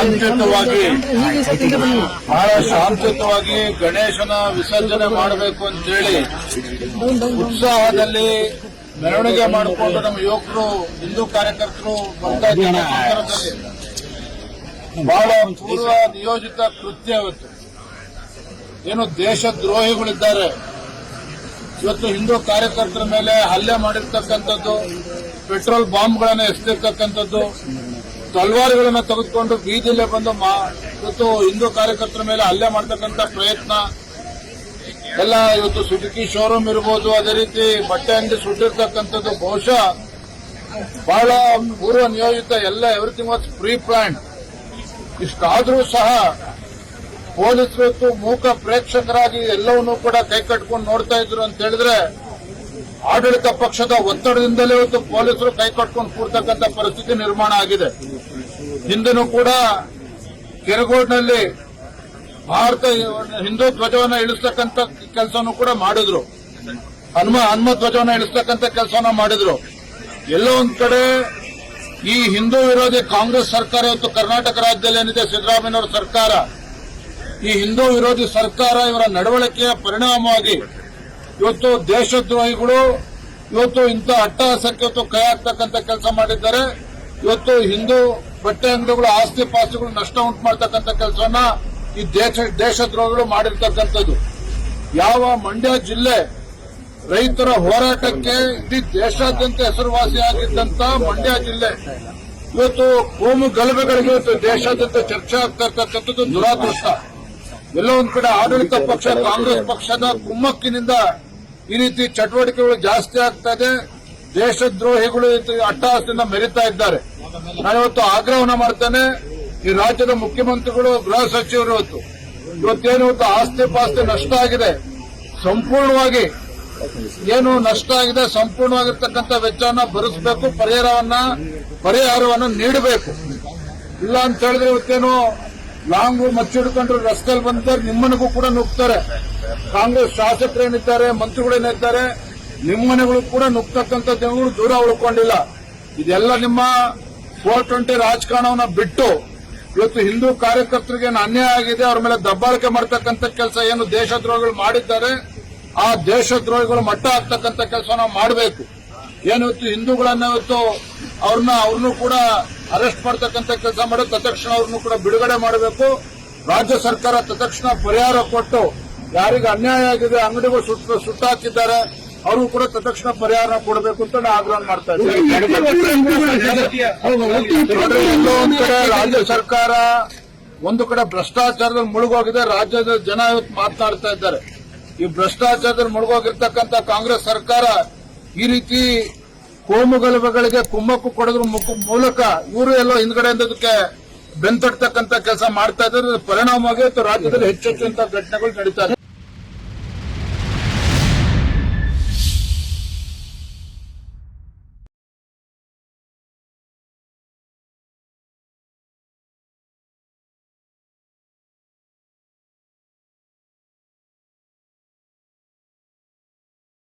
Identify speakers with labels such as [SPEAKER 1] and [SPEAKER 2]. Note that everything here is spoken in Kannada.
[SPEAKER 1] ಶಾಂತಿಯುತವಾಗಿ ಬಹಳ ಶಾಂತಿಯುತವಾಗಿ ಗಣೇಶನ ವಿಸರ್ಜನೆ ಮಾಡಬೇಕು ಅಂತೇಳಿ ಉತ್ಸಾಹದಲ್ಲಿ ಮೆರವಣಿಗೆ ಮಾಡಿಕೊಂಡು ನಮ್ಮ ಯುವಕರು ಹಿಂದೂ ಕಾರ್ಯಕರ್ತರು ಬರ್ತಾ ಇದ್ದಾರೆ. ಬಹಳ ಪೂರ್ವ ನಿಯೋಜಿತ ಕೃತ್ಯ ಇವತ್ತು. ಏನು ದೇಶದ್ರೋಹಿಗಳಿದ್ದಾರೆ. ಇವತ್ತು ಹಿಂದೂ ಕಾರ್ಯಕರ್ತರ ಮೇಲೆ ಹಲ್ಲೆ ಮಾಡಿರ್ತಕ್ಕಂಥದ್ದು ಪೆಟ್ರೋಲ್ ಬಾಂಬ್ಗಳನ್ನು ಎಸೆದಿರ್ತಕ್ಕಂಥದ್ದು ತಲ್ವಾರುಗಳನ್ನು ತೆಗೆದುಕೊಂಡು ಬೀದಿಲೇ ಬಂದು ಇವತ್ತು ಹಿಂದೂ ಕಾರ್ಯಕರ್ತರ ಮೇಲೆ ಹಲ್ಲೆ ಮಾಡತಕ್ಕಂತ ಪ್ರಯತ್ನ. ಎಲ್ಲ ಇವತ್ತು ಸುಜುಕಿ ಶೋರೂಮ್ ಇರ್ಬೋದು, ಅದೇ ರೀತಿ ಬಟ್ಟೆ ಅಂಗಡಿ ಸುಟ್ಟಿರ್ತಕ್ಕಂಥದ್ದು ಬಹುಶಃ ಬಹಳ ಪೂರ್ವ ನಿಯೋಜಿತ ಎಲ್ಲ ಎವ್ರಿಥಿಂಗ್ ವಾಸ್ ಪ್ರೀ ಪ್ಲಾನ್ ಇಷ್ಟಾದರೂ ಸಹ ಪೊಲೀಸರು ಇವತ್ತು ಮೂಕ ಪ್ರೇಕ್ಷಕರಾಗಿ ಎಲ್ಲವನ್ನೂ ಕೂಡ ಕೈ ಕಟ್ಕೊಂಡು ನೋಡ್ತಾ ಇದ್ರು ಅಂತ ಹೇಳಿದ್ರೆ ಆಡಳಿತ ಪಕ್ಷದ ಒತ್ತಡದಿಂದಲೇ ಇವತ್ತು ಪೊಲೀಸರು ಕೈ ಕಟ್ಕೊಂಡು ಕೂರ್ತಕ್ಕಂಥ ಪರಿಸ್ಥಿತಿ ನಿರ್ಮಾಣ ಆಗಿದೆ. ಹಿಂದೆನೂ ಕೂಡ ಕೆರಗೋಡ್ನಲ್ಲಿ ಭಾರತ ಹಿಂದೂ ಧ್ವಜವನ್ನ ಇಳಿಸ್ತಕ್ಕಂಥ ಕೆಲಸವನ್ನು ಕೂಡ ಮಾಡಿದ್ರು. ಹನುಮ ಹನುಮ ಧ್ವಜವನ್ನ ಇಳಿಸ್ತಕ್ಕಂಥ ಕೆಲಸವನ್ನ ಮಾಡಿದ್ರು. ಎಲ್ಲೋ ಒಂದ್ ಕಡೆ ಈ ಹಿಂದೂ ವಿರೋಧಿ ಕಾಂಗ್ರೆಸ್ ಸರ್ಕಾರ ಇವತ್ತು ಕರ್ನಾಟಕ ರಾಜ್ಯದಲ್ಲಿ ಏನಿದೆ, ಸಿದ್ದರಾಮಯ್ಯನವರ ಸರ್ಕಾರ. ಈ ಹಿಂದೂ ವಿರೋಧಿ ಸರ್ಕಾರ ಇವರ ನಡವಳಿಕೆಯ ಪರಿಣಾಮವಾಗಿ ಇವತ್ತು ದೇಶದ್ರೋಹಿಗಳು ಇವತ್ತು ಇಂಥ ಅಟ್ಟಹಾಸಕ್ಕೆ ಇವತ್ತು ಕೈ ಹಾಕ್ತಕ್ಕಂಥ ಕೆಲಸ ಮಾಡಿದ್ದಾರೆ. ಇವತ್ತು ಹಿಂದೂ ಬಟ್ಟೆ ಅಂಗಡಿಗಳು, ಆಸ್ತಿ ಪಾಸ್ತಿಗಳು ನಷ್ಟ ಉಂಟು ಮಾಡ್ತಕ್ಕಂಥ ಕೆಲಸವನ್ನ ಈ ದೇಶ, ದೇಶದ್ರೋಹಿಗಳು ಮಾಡಿರ್ತಕ್ಕಂಥದ್ದು. ಯಾವ ಮಂಡ್ಯ ಜಿಲ್ಲೆ ರೈತರ ಹೋರಾಟಕ್ಕೆ ಇಡೀ ದೇಶಾದ್ಯಂತ ಹೆಸರುವಾಸಿಯಾಗಿದ್ದಂತ ಮಂಡ್ಯ ಜಿಲ್ಲೆ. ಇವತ್ತು ಕೋಮು ಗಲಭೆಗಳಿಗೆ ಇವತ್ತು ದೇಶಾದ್ಯಂತ ಚರ್ಚೆ ಆಗ್ತಾ ಇರ್ತಕ್ಕಂಥದ್ದು ದುರಾದೃಷ್ಟ. ಎಲ್ಲೋ ಒಂದ್ ಕಡೆ ಆಡಳಿತ ಪಕ್ಷ, ಕಾಂಗ್ರೆಸ್ ಪಕ್ಷದ ಕುಮ್ಮಕ್ಕಿನಿಂದ ಈ ರೀತಿ ಚಟುವಟಿಕೆಗಳು ಜಾಸ್ತಿ ಆಗ್ತಾ ಇದೆ. ದೇಶದ್ರೋಹಿಗಳು ಅಟ್ಟಹಾಸದಿಂದ ಮೆರಿತಾ ಇದ್ದಾರೆ. ನಾನಿವತ್ತು ಆಗ್ರಹವನ್ನ ಮಾಡ್ತೇನೆ, ಈ ರಾಜ್ಯದ ಮುಖ್ಯಮಂತ್ರಿಗಳು, ಗೃಹ ಸಚಿವರು ಇವತ್ತು. ಇವತ್ತೇನು ಇವತ್ತು ಆಸ್ತಿ ಪಾಸ್ತಿ ನಷ್ಟ ಆಗಿದೆ, ಸಂಪೂರ್ಣವಾಗಿ ಏನು ನಷ್ಟ ಆಗಿದೆ, ಸಂಪೂರ್ಣವಾಗಿರ್ತಕ್ಕಂಥ ವೆಚ್ಚವನ್ನ ಭರಿಸಬೇಕು, ಪರಿಹಾರವನ್ನ, ಪರಿಹಾರವನ್ನು ನೀಡಬೇಕು. ಇಲ್ಲ ಅಂತ ಹೇಳಿದ್ರೆ ಇವತ್ತೇನು ಲಾಂಗು ಮಚ್ಚಿಡ್ಕೊಂಡ್ರು ರಸ್ತೆಯಲ್ಲಿ ಬಂದಿದ್ದಾರೆ, ನಿಮ್ಮನೆಗೂ ಕೂಡ ನುಗ್ತಾರೆ. ಕಾಂಗ್ರೆಸ್ ಶಾಸಕರೇನಿದ್ದಾರೆ ಮಂತ್ರಿಗಳೇನಿದ್ದಾರೆ ನಿಮ್ಮನೆಗಳು ಕೂಡ ನುಗ್ತಕ್ಕಂಥ ಜನಗಳು ದೂರ ಉಳ್ಕೊಂಡಿಲ್ಲ. ಇದೆಲ್ಲ ನಿಮ್ಮ ಫೋರ್ ಟ್ವೆಂಟಿ ರಾಜಕಾರಣವನ್ನ ಬಿಟ್ಟು ಇವತ್ತು ಹಿಂದೂ ಕಾರ್ಯಕರ್ತರಿಗೆ ಅನ್ಯಾಯ ಆಗಿದೆ, ಅವ್ರ ಮೇಲೆ ದಬ್ಬಾಳಿಕೆ ಮಾಡ್ತಕ್ಕಂಥ ಕೆಲಸ ಏನು ದೇಶದ್ರೋಹಿಗಳು ಮಾಡಿದ್ದಾರೆ, ಆ ದೇಶದ್ರೋಹಿಗಳು ಮಟ್ಟ ಹಾಕ್ತಕ್ಕಂಥ ನಾವು ಮಾಡಬೇಕು. ಏನು ಇವತ್ತು ಹಿಂದೂಗಳನ್ನ ಇವತ್ತು ಅವ್ರನ್ನ, ಅವ್ರನ್ನೂ ಕೂಡ ಅರೆಸ್ಟ್ ಮಾಡ್ತಕ್ಕಂಥ ಕೆಲಸ ಮಾಡಿ, ತತ್ಕ್ಷಣ ಅವ್ರನ್ನೂ ಕೂಡ ಬಿಡುಗಡೆ ಮಾಡಬೇಕು. ರಾಜ್ಯ ಸರ್ಕಾರ ತತ್ಕ್ಷಣ ಪರಿಹಾರ ಕೊಟ್ಟು, ಯಾರಿಗೆ ಅನ್ಯಾಯ ಆಗಿದೆ ಅಂಗಡಿಗಳು ಸುಟ್ಟು, ಸುಟ್ಟಾಕಿದ್ದಾರೆ ಅವರು ಕೂಡ ತಕ್ಷಣ ಪರಿಹಾರ ಕೊಡಬೇಕು ಅಂತ ಆಗ್ರಹ ಮಾಡ್ತಾ ಎಲ್ಲೋ ಒಂದ್ ಕಡೆ ರಾಜ್ಯ ಸರ್ಕಾರ ಒಂದು ಕಡೆ ಭ್ರಷ್ಟಾಚಾರದಲ್ಲಿ ಮುಳುಗೋಗಿದೆ ರಾಜ್ಯದ ಜನ ಇವತ್ತು ಮಾತನಾಡ್ತಾ ಇದ್ದಾರೆ ಈ ಭ್ರಷ್ಟಾಚಾರದಲ್ಲಿ ಮುಳುಗೋಗಿರ್ತಕ್ಕಂಥ ಕಾಂಗ್ರೆಸ್ ಸರ್ಕಾರ ಈ ರೀತಿ ಕೋಮುಗಲಭೆಗಳಿಗೆ ಕುಮ್ಮಕ್ಕು ಕೊಡೋದ್ರ ಮುಖ- ಮೂಲಕ ಇವರು ಎಲ್ಲೋ ಹಿಂದ್ಗಡೆ ಇದಕ್ಕೆ ಬೆಂತಡ್ತಕ್ಕಂಥ ಕೆಲಸ ಮಾಡ್ತಾ ಇದ್ದಾರೆ ಇದರ ಪರಿಣಾಮವಾಗಿ ರಾಜ್ಯದಲ್ಲಿ ಹೆಚ್ಚೆಚ್ಚು ಘಟನೆಗಳು ನಡೀತಾ ಇದೆ